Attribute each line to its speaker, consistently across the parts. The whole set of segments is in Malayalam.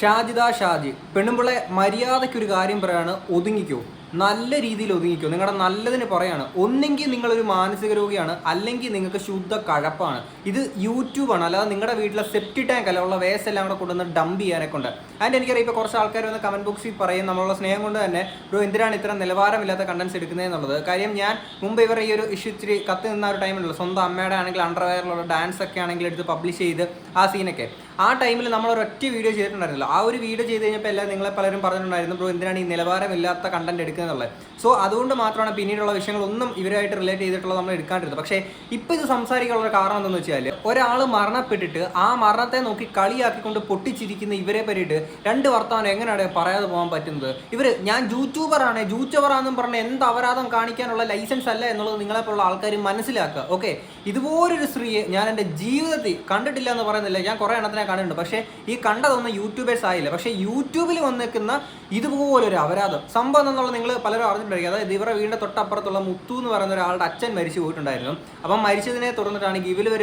Speaker 1: ഷാജിദ ഷാജി പെണ്ണുമ്പിളെ മര്യാദയ്ക്കൊരു കാര്യം പറയാണ് ഒതുങ്ങിക്കോ. നല്ല രീതിയിൽ ഒതുങ്ങിക്കോ. നിങ്ങളുടെ നല്ലതിന് പറയാണ്. ഒന്നെങ്കിൽ നിങ്ങളൊരു മാനസിക രോഗിയാണ് അല്ലെങ്കിൽ നിങ്ങൾക്ക് ശുദ്ധ കഴപ്പാണ്. ഇത് യൂട്യൂബാണ് അല്ലാതെ നിങ്ങളുടെ വീട്ടിലെ സെപ്റ്റി ടാങ്ക് അല്ല ഉള്ള വേസ്റ്റ് എല്ലാം കൂടെ കൊണ്ടുവന്ന് ഡംപ് ചെയ്യാനൊക്കെ ഉണ്ട്. അതിന്റെ എനിക്കറിയാം ഇപ്പോൾ കുറച്ച് ആൾക്കാർ വന്ന് കമന്റ് ബോക്സിൽ പറയും നമ്മളുള്ള സ്നേഹം കൊണ്ട് തന്നെ ഒരു എന്തിനാണ് ഇത്ര നിലവാരമില്ലാത്ത കണ്ടൻസ് എടുക്കുന്നതെന്നുള്ളത് കാര്യം ഞാൻ മുമ്പ് ഇവർ ഈ ഒരു ഇഷ്യൂ ഇച്ചിരി കത്ത് നിന്ന ഒരു ടൈമിലുള്ളൂ സ്വന്തം അമ്മയുടെ ആണെങ്കിൽ അണ്ടർവെയറിലുള്ള ഡാൻസ് ഒക്കെ ആണെങ്കിൽ എടുത്ത് പബ്ലിഷ് ചെയ്ത് ആ സീനൊക്കെ ആ ടൈമിൽ നമ്മൾ ഒരൊറ്റ വീഡിയോ ചെയ്തിട്ടുണ്ടായിരുന്നല്ലോ. ആ ഒരു വീഡിയോ ചെയ്ത് കഴിഞ്ഞപ്പോൾ എല്ലാം നിങ്ങളെ പലരും പറഞ്ഞിട്ടുണ്ടായിരുന്നു ബ്രോ എന്തിനാണ് ഈ നിലവാരമില്ലാത്ത കണ്ടന്റ് എടുക്കുന്നതെന്നുള്ളത്? സോ അതുകൊണ്ട് മാത്രമാണ് പിന്നീടുള്ള വിഷയങ്ങളൊന്നും ഇവരുമായിട്ട് റിലേറ്റ് ചെയ്തിട്ടുള്ള നമ്മൾ എടുക്കാണ്ടിരുന്നത്. പക്ഷേ ഇപ്പോൾ ഇത് സംസാരിക്കാനുള്ള കാരണം എന്താണെന്ന് വെച്ചാൽ ഒരാൾ മരണപ്പെട്ടിട്ട് ആ മരണത്തെ നോക്കി കളിയാക്കിക്കൊണ്ട് പൊട്ടിച്ചിരിക്കുന്ന ഇവരെ പറ്റിയിട്ട് രണ്ട് വർത്തമാനം എങ്ങനെയാണ് പറയാതെ പോകാൻ പറ്റുന്നത്? ഇവർ ഞാൻ യൂട്യൂബറാണ് യൂട്യൂബറാണെന്നും പറഞ്ഞ് എന്ത് അപരാധം കാണിക്കാനുള്ള ലൈസൻസ് അല്ല എന്നുള്ളത് നിങ്ങളെപ്പോലുള്ള ആൾക്കാർ മനസ്സിലാക്കുക ഓക്കെ ഇതുപോലൊരു സ്ത്രീയെ ഞാൻ എന്റെ ജീവിതത്തിൽ കണ്ടിട്ടില്ല എന്ന് പറയുന്നില്ല. ഞാൻ കുറേ എണ്ണത്തിനെ കണ്ടിട്ടുണ്ട് പക്ഷേ ഈ കണ്ടതൊന്നും യൂട്യൂബേഴ്സ് ആയില്ല. പക്ഷേ യൂട്യൂബിൽ വന്നിരിക്കുന്ന ഇതുപോലൊരു അപരാധം. സംഭവം എന്നുള്ളത് നിങ്ങൾ പലരും അറിഞ്ഞിട്ടുണ്ടായിരിക്കും. അതായത് ഇവരുടെ വീടിന്റെ തൊട്ടപ്പുറത്തുള്ള മുത്തു എന്ന് പറയുന്ന ഒരാളുടെ അച്ഛൻ മരിച്ചു പോയിട്ടുണ്ടായിരുന്നു. അപ്പം മരിച്ചതിനെ തുടർന്നിട്ടാണെങ്കിൽ ഇവർ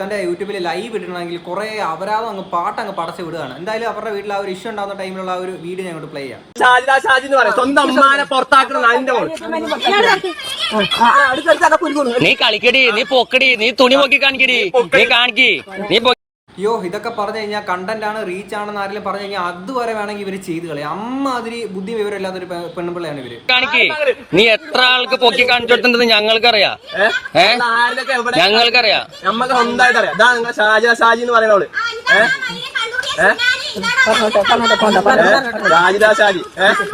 Speaker 1: തന്റെ യൂട്യൂബിൽ ലൈവ് ഇടണമെങ്കിൽ കുറേ അപരാധം അങ്ങ് പാട്ട് അങ്ങ് പടച്ച് വിടുകയാണ്. എന്തായാലും അവരുടെ വീട്ടിൽ ആ ഒരു ഇഷ്യൂ ഉണ്ടാകുന്ന ടൈമിലുള്ള ആ ഒരു വീഡിയോ ഞങ്ങൾ പ്ലേ ചെയ്യാം.
Speaker 2: ഷാജിദ ഷാജി എന്ന് പറയാം. സ്വന്തം അമ്മാനെ പുറത്താക്കണം അതിന്റെ മോൾ
Speaker 3: നീ കളിക്കടി നീ പൊക്കടി നീ തുണി പൊക്കി കാണിക്കടി. നീ കാണിക്കി. നീ
Speaker 1: അയ്യോ ഇതൊക്കെ പറഞ്ഞു കഴിഞ്ഞാൽ കണ്ടന്റ് ആണ് റീച്ച് ആണെന്ന് ആരെങ്കിലും പറഞ്ഞു കഴിഞ്ഞാൽ അതുവരെ വേണമെങ്കിൽ ഇവർ ചെയ്ത് കളയും. അമ്മാതിരി ബുദ്ധി വിവരമില്ലാത്തൊരു ഒരു പെണ്ണുപിള്ളയാണ് ഇവർ.
Speaker 3: കാണിക്കേ. നീ എത്ര ആൾക്ക് പൊക്കി കാണിച്ചിട്ടുണ്ടെന്ന് ഞങ്ങൾക്കറിയാ. ഞങ്ങൾക്കറിയാം.
Speaker 2: നമ്മക്ക് സ്വന്തമായിട്ട് അറിയാം. ഇതാ നിങ്ങൾ ഷാജി എന്ന്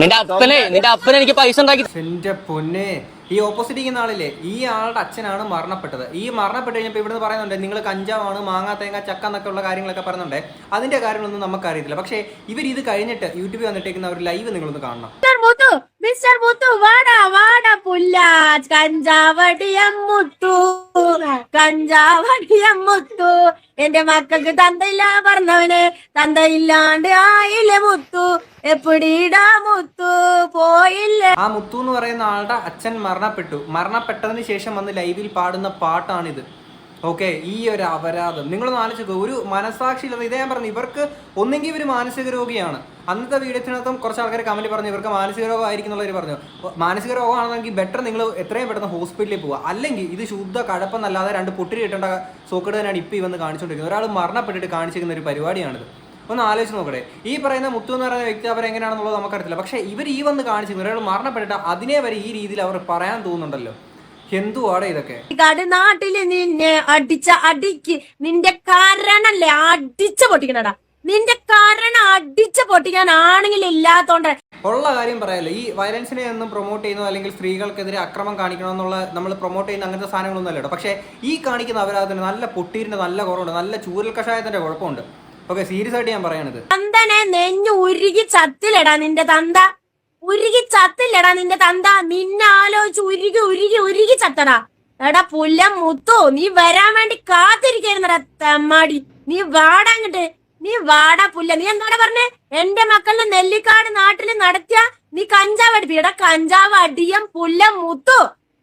Speaker 3: നിന്റെ അപ്പനെ നിന്റെ അപ്പനെ എനിക്ക് പൈസ ഉണ്ടാക്കി
Speaker 1: എന്റെ പൊന്നെ ഈ ഓപ്പോസിറ്റ് ഇരിക്കുന്ന ആളില്ലേ ഈ ആളുടെ അച്ഛനാണ് മരണപ്പെട്ടത്. ഈ മരണപ്പെട്ട് കഴിഞ്ഞപ്പോൾ ഇവിടുന്ന് പറയുന്നുണ്ട് നിങ്ങൾ കഞ്ചാവാണ് മാങ്ങാ തേങ്ങ ചക്ക എന്നൊക്കെ ഉള്ള കാര്യങ്ങളൊക്കെ പറയുന്നുണ്ട്. അതിന്റെ കാര്യങ്ങളൊന്നും നമുക്കറിയത്തില്ല. പക്ഷേ ഇവർ ഇത് കഴിഞ്ഞിട്ട് യൂട്യൂബിൽ വന്നിട്ടേക്കുന്ന ഒരു ലൈവ് നിങ്ങളൊന്ന് കാണണം.
Speaker 4: മിസ്റ്റർ വാടാ വാടാ എന്റെ മക്കൾക്ക് തന്തയില്ല പറഞ്ഞവന് തന്തയില്ലാണ്ട് ആയില്ലേ മുത്തു. മുത്തു? പോയില്ലേ?
Speaker 1: ആ മുത്തു എന്ന് പറയുന്ന ആളുടെ അച്ഛൻ മരണപ്പെട്ടു. മരണപ്പെട്ടതിന് ശേഷം വന്ന് ലൈവിൽ പാടുന്ന പാട്ടാണിത്. ഓക്കെ ഈ ഒരു അപരാധം. നിങ്ങളൊന്ന് ആലോചിക്കുക. ഒരു മനസാക്ഷിയില്ലാതെ ഇതേ ഞാൻ പറഞ്ഞു. ഇവർക്ക് ഒന്നെങ്കിൽ ഇവർ മാനസിക രോഗിയാണ്. അന്നത്തെ വീഡിയോത്തിനകത്തും കുറച്ച് ആൾക്കാർ കമന്റ് പറഞ്ഞു ഇവർക്ക് മാനസിക രോഗമായിരിക്കും എന്നുള്ളവർ പറഞ്ഞു. മാനസിക രോഗമാണെങ്കിൽ ബെറ്റർ നിങ്ങൾ എത്രയും പെട്ടെന്ന് ഹോസ്പിറ്റലിൽ പോവുക. അല്ലെങ്കിൽ ഇത് ശുദ്ധ കഴപ്പെന്നല്ലാതെ രണ്ട് പൊട്ടിരി കിട്ടേണ്ട സോക്കട് തന്നെയാണ് ഇപ്പോൾ ഇവന്ന് വന്ന് കാണിച്ചുകൊണ്ടിരിക്കുന്നത് ഒരാൾ മരണപ്പെട്ടിട്ട് കാണിച്ചിരിക്കുന്ന ഒരു പരിപാടിയാണിത്. ഒന്ന് ആലോചിച്ച് നോക്കട്ടെ ഈ പറയുന്ന മുത്തു എന്ന് പറയുന്ന വ്യക്തി അവർ എങ്ങനെയാണെന്നുള്ളത് നമുക്കറിയത്തില്ല. പക്ഷേ ഇവർ ഈ വന്ന് കാണിച്ചിരുന്നു ഒരാൾ മരണപ്പെട്ടിട്ട് അതിനെ വരെ ഈ രീതിയിൽ അവർ പറയാൻ തോന്നുന്നുണ്ടല്ലോ. എന്തുവാടെ ഇതൊക്കെ?
Speaker 4: നാട്ടിൽ നിന്നെ അടിച്ച അടിക്ക് നിന്റെ കാരണല്ലേ അടിച്ച പൊട്ടിക്കണടാ. നിന്റെ കാരണം അടിച്ച പൊട്ടിക്കാൻ ആണെങ്കിൽ ഇല്ലാത്തോണ്ട്.
Speaker 1: ഉള്ള കാര്യം പറയാലോ. ഈ വയലൻസിനെ ഒന്നും പ്രൊമോട്ട് ചെയ്യുന്നോ അല്ലെങ്കിൽ സ്ത്രീകൾക്കെതിരെ അക്രമം കാണിക്കണമെന്നുള്ള നമ്മൾ പ്രൊമോട്ട് ചെയ്യുന്ന അങ്ങനത്തെ സാധനങ്ങളൊന്നും അല്ലട്ടോ പക്ഷേ ഈ കാണിക്കുന്ന അപരാധത്തിന് നല്ല പൊട്ടീരിന്റെ നല്ല കുറവുണ്ട്. നല്ല ചൂരൽ കഷായത്തിന്റെ കുഴപ്പമുണ്ട്. ഓക്കെ സീരിയസ് ആയിട്ട് ഞാൻ പറയണത്
Speaker 4: തന്തനെ നെഞ്ഞു ഉരുകി ചത്തിലടാ നിന്റെ തന്ത. ഉരുകി ചത്തില്ലടാ നിന്റെ തന്ത. നിന്നെ ആലോചിച്ച് ഉരുകി ഉരുകി ഉരുകി ചത്തടാ. എടാ പുല്ല മുത്തു നീ വരാൻ വേണ്ടി കാത്തിരിക്കായിരുന്നടാ തെമ്മാടി. നീ വാടാങ്ങട്ട് നീ വാടാ പുല്ല. നീ എന്താണ് പറഞ്ഞേ? എന്റെ മക്കളുടെ നെല്ലിക്കാട് നാട്ടിൽ നടത്തിയ നീ കഞ്ചാവ് അടുപ്പി എടാ കഞ്ചാവ് അടിയം പുല്ല മുത്തു.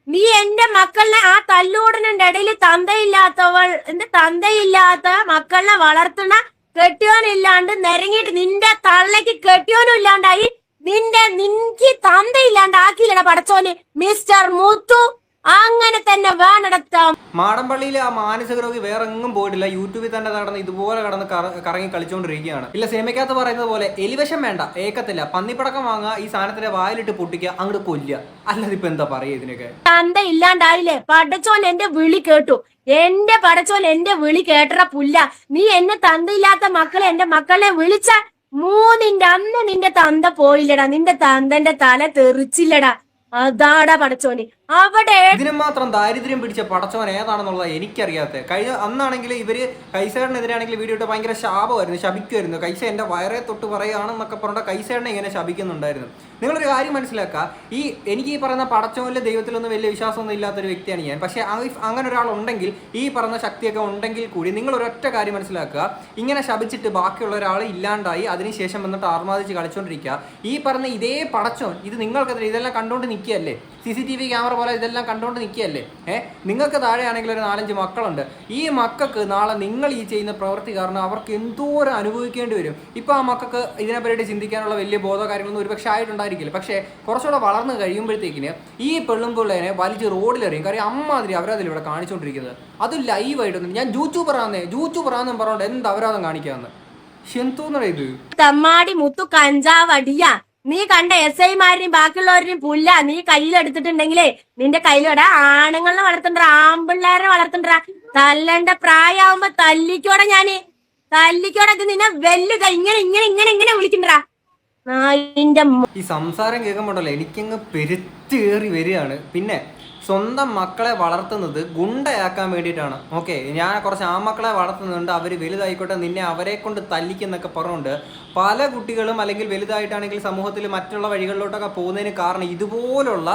Speaker 4: നീ എന്റെ മക്കളിനെ ആ തല്ലൂടനിന്റെ ഇടയിൽ തന്തയില്ലാത്തവൾ എന്റെ തന്തയില്ലാത്ത മക്കളിനെ വളർത്തുന്ന കെട്ടിയോനില്ലാണ്ട് നിരങ്ങിയിട്ട് നിന്റെ തള്ളക്ക് കെട്ടിയോനും ഇല്ലാണ്ടായി നിന്റെ നിൻക്ക് തന്തയില്ലാണ്ടാക്കിയില്ലട പടച്ചോന്. മിസ്റ്റർ മുത്തു. അങ്ങനെ തന്നെ വേണടത്താം.
Speaker 1: മാടമ്പള്ളിയിലെ ആ മാനസിക രോഗി വേറെ എങ്ങും പോയിട്ടില്ല. യൂട്യൂബിൽ തന്നെ നടന്ന് ഇതുപോലെ കടന്ന് കറ- കറങ്ങി കളിച്ചുകൊണ്ടിരിക്കുകയാണ് ഇല്ല സിനിമയ്ക്കകത്ത് പറയുന്നത് പോലെ എലിവശം വേണ്ട ഏക്കത്തില്ല. പന്നിപ്പടക്കം വാങ്ങുക ഈ സാധനത്തിന്റെ വായിലിട്ട് പൊട്ടിക്കുക അങ്ങോട്ട് കൊല്ല അല്ലാതെ ഇപ്പൊ എന്താ പറയുക ഇതിനൊക്കെ?
Speaker 4: തന്ത ഇല്ലാണ്ടായില്ലേ? പടച്ചോൻ എന്റെ വിളി കേട്ടു. എന്റെ പടച്ചോൻ എന്റെ വിളി കേട്ടറ പുല്ല. നീ എന്നെ തന്തയില്ലാത്ത മക്കളെ എന്റെ മക്കളെ വിളിച്ച മൂന്നിന്റെ അന്ന് നിന്റെ തന്ത പോയില്ലടാ. നിന്റെ തന്തന്റെ തല തെറിച്ചില്ലടാ. അതാടാ പടച്ചോന്. അവിടെ
Speaker 1: ഇതിനും മാത്രം ദാരിദ്ര്യം പിടിച്ച പടച്ചവൻ ഏതാണെന്നുള്ളത് എനിക്കറിയാത്ത. കഴിഞ്ഞ അന്നാണെങ്കിൽ ഇവർ കൈസേടനെതിരാണെങ്കിൽ വീഡിയോ ഇട്ട് ഭയങ്കര ശാപമായിരുന്നു ശപിക്കുമായിരുന്നു. കൈസ എന്റെ വയറെ തൊട്ട് പറയുകയാണെന്നൊക്കെ പറഞ്ഞ കൈസേറിനെ ഇങ്ങനെ ശപിക്കുന്നുണ്ടായിരുന്നു. നിങ്ങളൊരു കാര്യം മനസ്സിലാക്കുക ഈ എനിക്ക് ഈ പറയുന്ന പടച്ചവനിലെ ദൈവത്തിലൊന്നും വലിയ വിശ്വാസമൊന്നും ഇല്ലാത്തൊരു വ്യക്തിയാണ് ഞാൻ. പക്ഷേ അങ്ങനെ ഒരാൾ ഉണ്ടെങ്കിൽ ഈ പറഞ്ഞ ശക്തിയൊക്കെ ഉണ്ടെങ്കിൽ കൂടി നിങ്ങൾ ഒരൊറ്റ കാര്യം മനസ്സിലാക്കുക. ഇങ്ങനെ ശപിച്ചിട്ട് ബാക്കിയുള്ള ഒരാൾ ഇല്ലാണ്ടായി അതിനുശേഷം വന്നിട്ട് ആർമാദിച്ച് കളിച്ചുകൊണ്ടിരിക്കുക ഈ പറഞ്ഞ ഇതേ പടച്ചോൻ ഇത് നിങ്ങൾക്കെതിരെ ഇതെല്ലാം കണ്ടുകൊണ്ട് നിൽക്കുകയല്ലേ C C T V camera പോലെ ഇതെല്ലാം കണ്ടുകൊണ്ട് നിൽക്കുകയല്ലേ? ഏഹ് നിങ്ങൾക്ക് താഴെയാണെങ്കിൽ ഒരു നാലഞ്ച് മക്കളുണ്ട്. ഈ മക്കൾക്ക് നാളെ നിങ്ങൾ ഈ ചെയ്യുന്ന പ്രവൃത്തി കാരണം അവർക്ക് എന്തോരം അനുഭവിക്കേണ്ടി വരും. ഇപ്പോൾ ആ മക്കൾക്ക് ഇതിനെപ്പറ്റി ചിന്തിക്കാനുള്ള വലിയ ബോധ കാര്യങ്ങളൊന്നും ഒരുപക്ഷെ ആയിട്ടുണ്ടായിരിക്കില്ല. പക്ഷേ കുറച്ചുകൂടെ വളർന്നു കഴിയുമ്പോഴത്തേക്കിന് ഈ പെള്ളുമ്പിള്ളേനെ വലിച്ച് റോഡിലെറിയും. കാര്യം അമ്മാതിരി അവരതിൽ ഇവിടെ കാണിച്ചുകൊണ്ടിരിക്കുന്നത് അത് ലൈവായിട്ടൊന്നും ഞാൻ ജൂച്ചു ജൂച്ചൂബറാന്നും പറഞ്ഞുകൊണ്ട് എന്ത് അപരാധം കാണിക്കാമെന്ന് എന്തോന്നടാ ഇത്?
Speaker 4: തമ്മാടി മുത്തു കഞ്ചാവടിയ. നീ കണ്ട എസ് ഐമാരുടെയും ബാക്കിയുള്ളവരുടെയും പുല്ല. നീ കയ്യിലെടുത്തിട്ടുണ്ടെങ്കിലേ നിന്റെ കയ്യിലൂടെ. ആണുങ്ങളെ വളർത്തണ്ട ആമ്പിള്ളേരെ വളർത്തണ്ട തല്ലണ്ട പ്രായമാവുമ്പോ തല്ലിക്കോടെ ഞാൻ. തല്ലിക്കോടെ നിന്നെ വെല്ലുക. ഇങ്ങനെ ഇങ്ങനെ ഇങ്ങനെ ഇങ്ങനെ വിളിക്കണ്ടാ.
Speaker 1: ഈ സംസാരം കേൾക്കുമ്പോണ്ടല്ലോ എനിക്കങ്ങ് പെരുത്തേറി വരികയാണ്. പിന്നെ സ്വന്തം മക്കളെ വളർത്തുന്നത് ഗുണ്ടയാക്കാൻ വേണ്ടിയിട്ടാണ്. ഓക്കെ ഞാൻ കുറച്ച് ആ മക്കളെ വളർത്തുന്നുണ്ട് അവർ വലുതായിക്കോട്ടെ നിന്നെ അവരെ കൊണ്ട് തല്ലിക്കുന്നൊക്കെ പറഞ്ഞുകൊണ്ട് പല കുട്ടികളും അല്ലെങ്കിൽ വലുതായിട്ടാണെങ്കിൽ സമൂഹത്തിൽ മറ്റുള്ള വഴികളിലോട്ടൊക്കെ പോകുന്നതിന് കാരണം ഇതുപോലുള്ള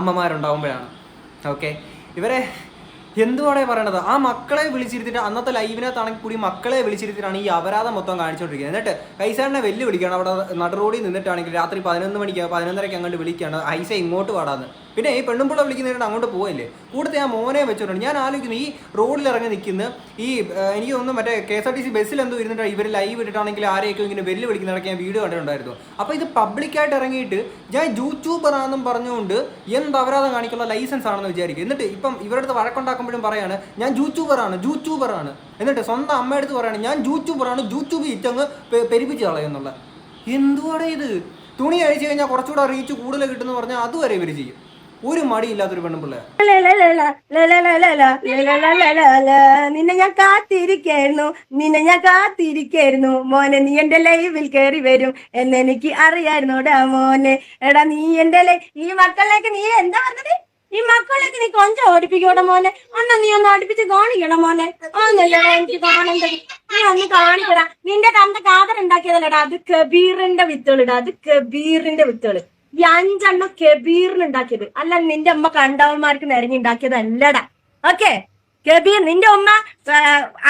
Speaker 1: അമ്മമാരുണ്ടാവുമ്പോഴാണ്. ഓക്കെ ഇവരെ എന്തുവാണേ പറയണത്? ആ മക്കളെ വിളിച്ചിരുത്തിട്ട് അന്നത്തെ ലൈവിനകത്താണെങ്കിൽ കൂടി മക്കളെ വിളിച്ചിരുത്തിട്ടാണ് ഈ അപരാധം മൊത്തം കാണിച്ചുകൊണ്ടിരിക്കുന്നത് എന്നിട്ട് ഐസാറിനെ വെല്ലുവിളിക്കുകയാണ്. അവിടെ നടുറോഡിൽ നിന്നിട്ടാണെങ്കിൽ രാത്രി പതിനൊന്ന് മണിക്ക് പതിനൊന്നരയ്ക്ക് അങ്ങോട്ട് വിളിക്കുകയാണ്. ഐസ ഇങ്ങോട്ട് പാടാന്ന് പിന്നെ ഈ പെണ്ണുമ്പിള്ള വിളിക്കുന്നതിന് അങ്ങോട്ട് പോകല്ലേ കൂടുതൽ ആ മോനെ വെച്ചോണ്ട് ഞാൻ ആലോചിക്കുന്നു ഈ റോഡിൽ ഇറങ്ങി നിൽക്കുന്ന ഈ എനിക്ക് തോന്നുന്നു മറ്റേ K S R T C ബസ്സിൽ എന്തോ ഇരുന്നിട്ട് ഇവർ ലൈവ് ഇട്ടിട്ടാണെങ്കിൽ ആരെയൊക്കെ ഇങ്ങനെ വെല്ലു വിളിക്കുന്നതൊക്കെ ഞാൻ വീഡിയോ കണ്ടിട്ടുണ്ടായിരുന്നു. അപ്പോൾ ഇത് പബ്ലിക്കായിട്ട് ഇറങ്ങിയിട്ട് ഞാൻ യൂട്യൂബറാണെന്നും പറഞ്ഞുകൊണ്ട് എന്ത് അപരാധം കാണിക്കുള്ള ലൈസൻസ് ആണെന്ന് വിചാരിക്കും. എന്നിട്ട് ഇപ്പം ഇവരുടെ അടുത്ത് വഴക്കുണ്ടാക്കുമ്പോഴും പറയാണ് ഞാൻ യൂട്യൂബറാണ് യൂട്യൂബറാണ് എന്നിട്ട് സ്വന്തം അമ്മയടുത്ത് പറയാണ് ഞാൻ യൂട്യൂബറാണ് യൂട്യൂബ് ഇറ്റങ്ങ് പെരുപ്പിച്ച് കളയുന്നുള്ള എന്തുവാണ് ഇത്? തുണി അഴിച്ചു കഴിഞ്ഞാൽ കുറച്ചുകൂടെ റീച്ച് കൂടുതൽ കിട്ടുമെന്ന് പറഞ്ഞാൽ അതുവരെ ഇവർ ചെയ്യും. ഒരു മടിയില്ലാത്തൊരു പെണ്ണുപിള്ളേ
Speaker 4: നിന്നെ ഞാൻ കാത്തിരിക്കായിരുന്നു. നിന്നെ ഞാൻ മോനെ നീ എന്റെ ലൈവിൽ വരും എന്ന് എനിക്ക് അറിയായിരുന്നോടാ മോനെ. എടാ നീ എന്റെ ഈ മക്കളിലേക്ക് നീ എന്താ പറഞ്ഞത്? ഈ മക്കളിലേക്ക് നീ കൊഞ്ചം ഓടിപ്പിക്കോടെ മോനെ? അന്ന് നീ ഒന്ന് അടുപ്പിച്ച് കാണിക്കണം മോനെ. എനിക്ക് നീ ഒന്ന് കാണിക്കടാ. നിന്റെ കണ്ട കാതർ ഉണ്ടാക്കിയതല്ലടാ. അത് കബീറിന്റെ വിത്തുകളിടാ അത് കബീറിന്റെ വിത്തുകൾ ഈ അഞ്ചെണ്ണം കബീറിന് ഉണ്ടാക്കിയത്. അല്ല നിന്റെ അമ്മ കണ്ടവന്മാർക്ക് നിരങ്ങി ഉണ്ടാക്കിയത് അല്ലടാ ഓക്കെ? കബീർ നിന്റെ ഉമ്മ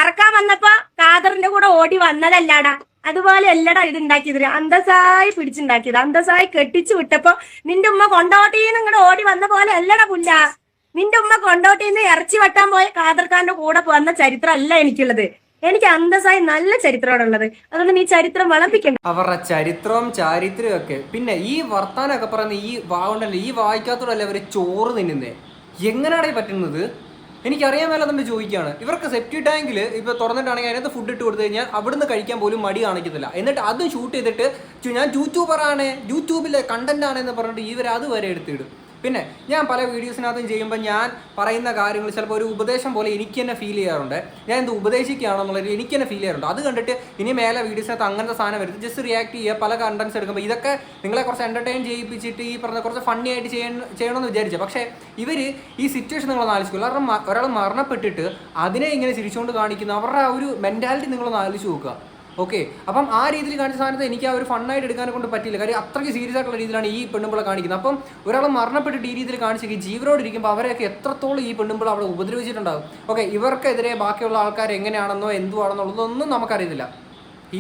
Speaker 4: അറക്കാൻ വന്നപ്പോ കാദറിന്റെ കൂടെ ഓടി വന്നതല്ലാടാ. അതുപോലെ അല്ലടാ ഇത് ഉണ്ടാക്കിയത്. അന്തസായി പിടിച്ചുണ്ടാക്കിയത്. അന്തസായി കെട്ടിച്ചു വിട്ടപ്പോ നിന്റെ ഉമ്മ കൊണ്ടോട്ടീന്ന് ഇങ്ങോട്ട് ഓടി വന്ന പോലെ അല്ലടാ പുല്ല. നിന്റെ ഉമ്മ കൊണ്ടോട്ടീന്ന് ഇറച്ചി വെട്ടാൻ പോയ കാദർഖാന്റെ കൂടെ വന്ന ചരിത്രം അല്ല എനിക്കുള്ളത്. എനിക്ക് അന്തസ്സായി നല്ല ചരിത്രമാണ് ഉള്ളത്. അതുകൊണ്ട് നീ ചരിത്രം വളപ്പിക്കണ്ട
Speaker 1: അവരുടെ ചരിത്രവും ചാരിത്രവും ഒക്കെ. പിന്നെ ഈ വർത്താനമൊക്കെ പറയുന്ന ഈ വാവുണ്ടല്ലോ ഈ വായിക്കാത്തോടല്ലേ അവർ ചോറ് തിന്നുന്നേ? എങ്ങനെയാണ് പറ്റുന്നത്? എനിക്കറിയാൻ മേലാത്തോണ്ട് ചോദിക്കുകയാണ്. ഇവർക്ക് സെപ്റ്റി ടാങ്കിൽ ഇപ്പോൾ തുറന്നിട്ടാണെങ്കിൽ അതിനകത്ത് ഫുഡ് ഇട്ട് കൊടുത്തു കഴിഞ്ഞാൽ അവിടുന്ന് കഴിക്കാൻ പോലും മടി കാണിക്കുന്നില്ല എന്നിട്ട് അതും ഷൂട്ട് ചെയ്തിട്ട് ഞാൻ യൂട്യൂബർ ആണ് യൂട്യൂബിലെ കണ്ടന്റ് ആണെന്ന് പറഞ്ഞിട്ട് ഇവർ അത് വരെ എടുത്തിടും. പിന്നെ ഞാൻ പല വീഡിയോസിനകത്തും ചെയ്യുമ്പോൾ ഞാൻ പറയുന്ന കാര്യങ്ങൾ ചിലപ്പോൾ ഒരു ഉപദേശം പോലെ എനിക്ക് തന്നെ ഫീൽ ചെയ്യാറുണ്ട്. ഞാൻ എന്ത് ഉപദേശിക്കുകയാണെന്നുള്ളത് എനിക്ക് തന്നെ ഫീൽ ചെയ്യാറുണ്ട്. അത് കണ്ടിട്ട് ഇനി മേലെ വീഡിയോസിനകത്ത് അങ്ങനത്തെ സാധനം വരുന്നത് ജസ്റ്റ് റിയാക്ട് ചെയ്യുക പല കണ്ടൻസ് എടുക്കുമ്പോൾ ഇതൊക്കെ നിങ്ങളെ കുറച്ച് എന്റർടൈൻ ചെയ്യിപ്പിച്ചിട്ട് ഈ പറഞ്ഞ കുറച്ച് ഫണ്ണി ആയിട്ട് ചെയ്യണം ചെയ്യണമെന്ന് വിചാരിച്ചു. പക്ഷേ ഇവർ ഈ സിറ്റുവേഷൻ നിങ്ങളൊന്ന് ആലോചിക്കും കാരണം ഒരാൾ മരണപ്പെട്ടിട്ട് അതിനെ ഇങ്ങനെ ചിരിച്ചുകൊണ്ട് കാണിക്കുന്ന അവരുടെ ആ ഒരു മെന്റാലിറ്റി നിങ്ങളൊന്ന് ആലോചിച്ച് നോക്കുക. ഓക്കെ അപ്പം ആ രീതിയിൽ കാണിച്ച സാധനത്തെ എനിക്ക് ആ ഒരു ഫണ്ണായിട്ട് എടുക്കാനെ കൊണ്ട് പറ്റില്ല കാര്യം അത്രയ്ക്ക് സീരിയസ് ആയിട്ടുള്ള രീതിയിലാണ് ഈ പെണ്ണുമ്പിളെ കാണിക്കുന്നത്. അപ്പം ഒരാൾ മരണപ്പെട്ടിട്ട് ഈ രീതിയിൽ കാണിച്ചെങ്കിൽ ജീവനോട് ഇരിക്കുമ്പോൾ അവരെയൊക്കെ എത്രത്തോളം ഈ പെണ്ണുമ്പിള അവിടെ ഉപദ്രവിച്ചിട്ടുണ്ടാകും ഓക്കെ ഇവർക്കെതിരെ ബാക്കിയുള്ള ആൾക്കാർ എങ്ങനെയാണെന്നോ എന്തുവാണെന്നുള്ളതൊന്നും നമുക്കറിയത്തില്ല.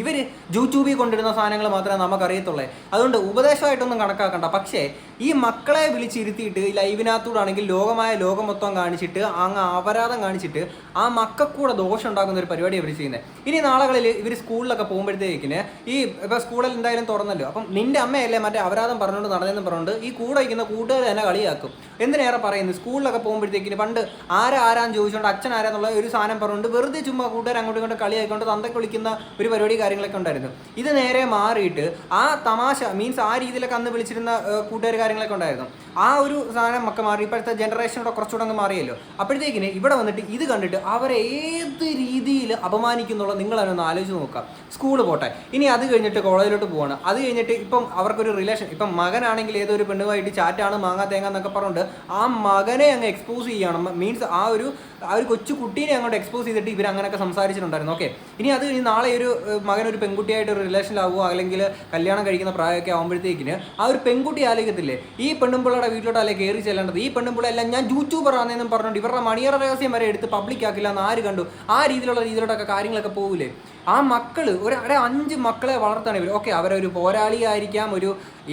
Speaker 1: ഇവർ യൂട്യൂബിൽ കൊണ്ടിരുന്ന സാധനങ്ങൾ മാത്രമേ നമുക്കറിയത്തുള്ളൂ. അതുകൊണ്ട് ഉപദേശമായിട്ടൊന്നും കണക്കാക്കണ്ട. പക്ഷേ ഈ മക്കളെ വിളിച്ചിരുത്തിയിട്ട് ലൈവിനകത്തൂടാണെങ്കിൽ ലോകമായ ലോകം മൊത്തം കാണിച്ചിട്ട് അങ്ങ് അപരാധം കാണിച്ചിട്ട് ആ മക്കൾക്കൂടെ ദോഷം ഉണ്ടാക്കുന്ന ഒരു പരിപാടി ഇവർ ചെയ്യുന്നത് ഇനി നാളുകളിൽ ഇവർ സ്കൂളിലൊക്കെ പോകുമ്പോഴത്തേക്കിന് ഈ ഇപ്പോൾ സ്കൂളിൽ എന്തായാലും തുറന്നല്ലോ. അപ്പം നിന്റെ അമ്മയല്ലേ മറ്റേ അപരാധം പറഞ്ഞുകൊണ്ട് നടന്നതെന്ന് പറഞ്ഞുകൊണ്ട് ഈ കൂടെ ഇരിക്കുന്ന കൂട്ടുകാർ തന്നെ കളിയാക്കും. എന്തിനേറെ പറയുന്നത് സ്കൂളിലൊക്കെ പോകുമ്പോഴത്തേക്കിന് പണ്ട് ആരാ ആരാന്ന് ചോദിച്ചുകൊണ്ട് അച്ഛൻ ആരാന്നുള്ള ഒരു സാധനം പറഞ്ഞുകൊണ്ട് വെറുതെ ചുമ്മാ കൂട്ടുകാർ അങ്ങോട്ടും ഇങ്ങോട്ടും കളിയാക്കിക്കൊണ്ട് തന്തയ്ക്ക് വിളിക്കുന്ന ഒരു പരിപാടി കാര്യങ്ങളൊക്കെ ഉണ്ടായിരുന്നു. ഇത് നേരെ മാറിയിട്ട് ആ തമാശ മീൻസ് ആ രീതിയിലൊക്കെ അന്ന് വിളിച്ചിരുന്ന കൂട്ടുകാർ കാര്യങ്ങളൊക്കെ ഉണ്ടായിരുന്നു. ആ ഒരു സാധനം ഒക്കെ മാറി ഇപ്പോഴത്തെ ജനറേഷനോടെ കുറച്ചുകൂടെ ഒന്ന് മാറിയല്ലോ. അപ്പോഴത്തേക്കിന് ഇവിടെ വന്നിട്ട് ഇത് കണ്ടിട്ട് അവരെ ഏത് രീതിയിൽ അപമാനിക്കുന്നുള്ള നിങ്ങൾ അതിനൊന്ന് ആലോചിച്ച് നോക്കാം സ്കൂൾ പോട്ടെ. ഇനി അത് കഴിഞ്ഞിട്ട് കോളേജിലോട്ട് പോവാണ്. അത് കഴിഞ്ഞിട്ട് ഇപ്പം അവർക്കൊരു റിലേഷൻ ഇപ്പം മകനാണെങ്കിൽ ഏതോ ഒരു പെണ്ണുമായിട്ട് ചാറ്റാണ് മാങ്ങാ തേങ്ങ എന്നൊക്കെ പറഞ്ഞുകൊണ്ട് ആ മകനെ അങ്ങ് എക്സ്പോസ് ചെയ്യണം. മീൻസ് ആ ഒരു ആ ഒരു കൊച്ചു കുട്ടീനെ അങ്ങോട്ട് എക്സ്പോസ് ചെയ്തിട്ട് ഇവർ അങ്ങനെയൊക്കെ സംസാരിച്ചിട്ടുണ്ടായിരുന്നു. ഓക്കെ ഇനി അത് കഴിഞ്ഞ് നാളെ ഒരു മകൻ ഒരു പെൺകുട്ടിയായിട്ട് ഒരു റിലേഷനിലാവുക അല്ലെങ്കിൽ കല്യാണം കഴിക്കുന്ന പ്രായമൊക്കെ ആകുമ്പോഴത്തേക്കിന് ആ ഒരു പെൺകുട്ടി ആലോചിക്കത്തില്ലേ? ഈ പെണ്ണുമ്പിള്ളയുടെ വീട്ടിലോട്ട് അല്ലെ കയറി ചെല്ലേണ്ടത്? ഈ പെണ്ണുമ്പിള്ളയെല്ലാം ഞാൻ യൂട്യൂബർ ആണെന്നും പറഞ്ഞുകൊണ്ട് ഇവരുടെ മണിയറ രഹസ്യം വരെ എടുത്ത് പബ്ലിക് ആക്കില്ല എന്ന് ആര് കണ്ടു? ആ രീതിയിലുള്ള രീതിയിലോട്ടൊക്കെ കാര്യങ്ങളൊക്കെ പോകില്ലേ ആ മക്കൾ ഒരു അവിടെ അഞ്ച് മക്കളെ വളർത്താണ് ഇവർ ഓക്കെ അവരൊരു പോരാളി ആയിരിക്കാം ഒരു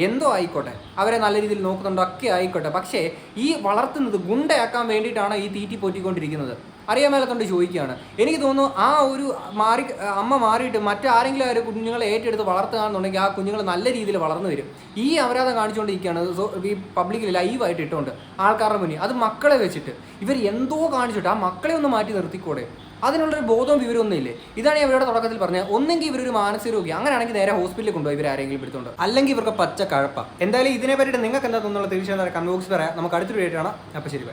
Speaker 1: എന്തോ ആയിക്കോട്ടെ. അവരെ നല്ല രീതിയിൽ നോക്കുന്നുണ്ടോ ഒക്കെ ആയിക്കോട്ടെ. പക്ഷേ ഈ വളർത്തുന്നത് ഗുണ്ടയാക്കാൻ വേണ്ടിയിട്ടാണ് ഈ തീറ്റി പോറ്റിക്കൊണ്ടിരിക്കുന്നത്. അറിയാൻ മേലത്തോണ്ട് ചോദിക്കുകയാണ്. എനിക്ക് തോന്നുന്നു ആ ഒരു മാറി അമ്മ മാറിയിട്ട് മറ്റാരെങ്കിലും ഒരു കുഞ്ഞുങ്ങളെ ഏറ്റെടുത്ത് വളർത്തുകയാണെന്നുണ്ടെങ്കിൽ ആ കുഞ്ഞുങ്ങൾ നല്ല രീതിയിൽ വളർന്നു വരും. ഈ അപരാധം കാണിച്ചുകൊണ്ടിരിക്കുകയാണ് സോ ഈ പബ്ലിക്കിൽ ലൈവായിട്ട് ഇട്ടുകൊണ്ട് ആൾക്കാരുടെ മുന്നിൽ. അത് മക്കളെ വെച്ചിട്ട്. ഇവർ എന്തോ കാണിച്ചിട്ട് ആ മക്കളെ ഒന്ന് മാറ്റി നിർത്തിക്കൂടെ? അതിനുള്ളൊരു ബോധവും വിവരമൊന്നും ഇല്ലേ? ഇതാണ് ഇവരുടെ തുടക്കത്തിൽ പറഞ്ഞത്. ഒന്നെങ്കിൽ ഇവരൊരു മാനസിക രോഗി അങ്ങനെയാണെങ്കിൽ നേരെ ഹോസ്പിറ്റലിൽ കൊണ്ടുപോയി ഇവർ ആരെങ്കിലും എടുത്തുകൊണ്ട് അല്ലെങ്കിൽ ഇവർക്ക് പച്ച കഴപ്പ എന്തായാലും ഇതിനെ പറ്റിയിട്ട് നിങ്ങൾക്ക് എന്താ തോന്നുന്നുള്ള തീർച്ചയായും ബോക്സ് പറയാം. നമുക്ക് അടുത്തൊരു ഡേറ്റ് കാണാം. അപ്പോൾ ശരി.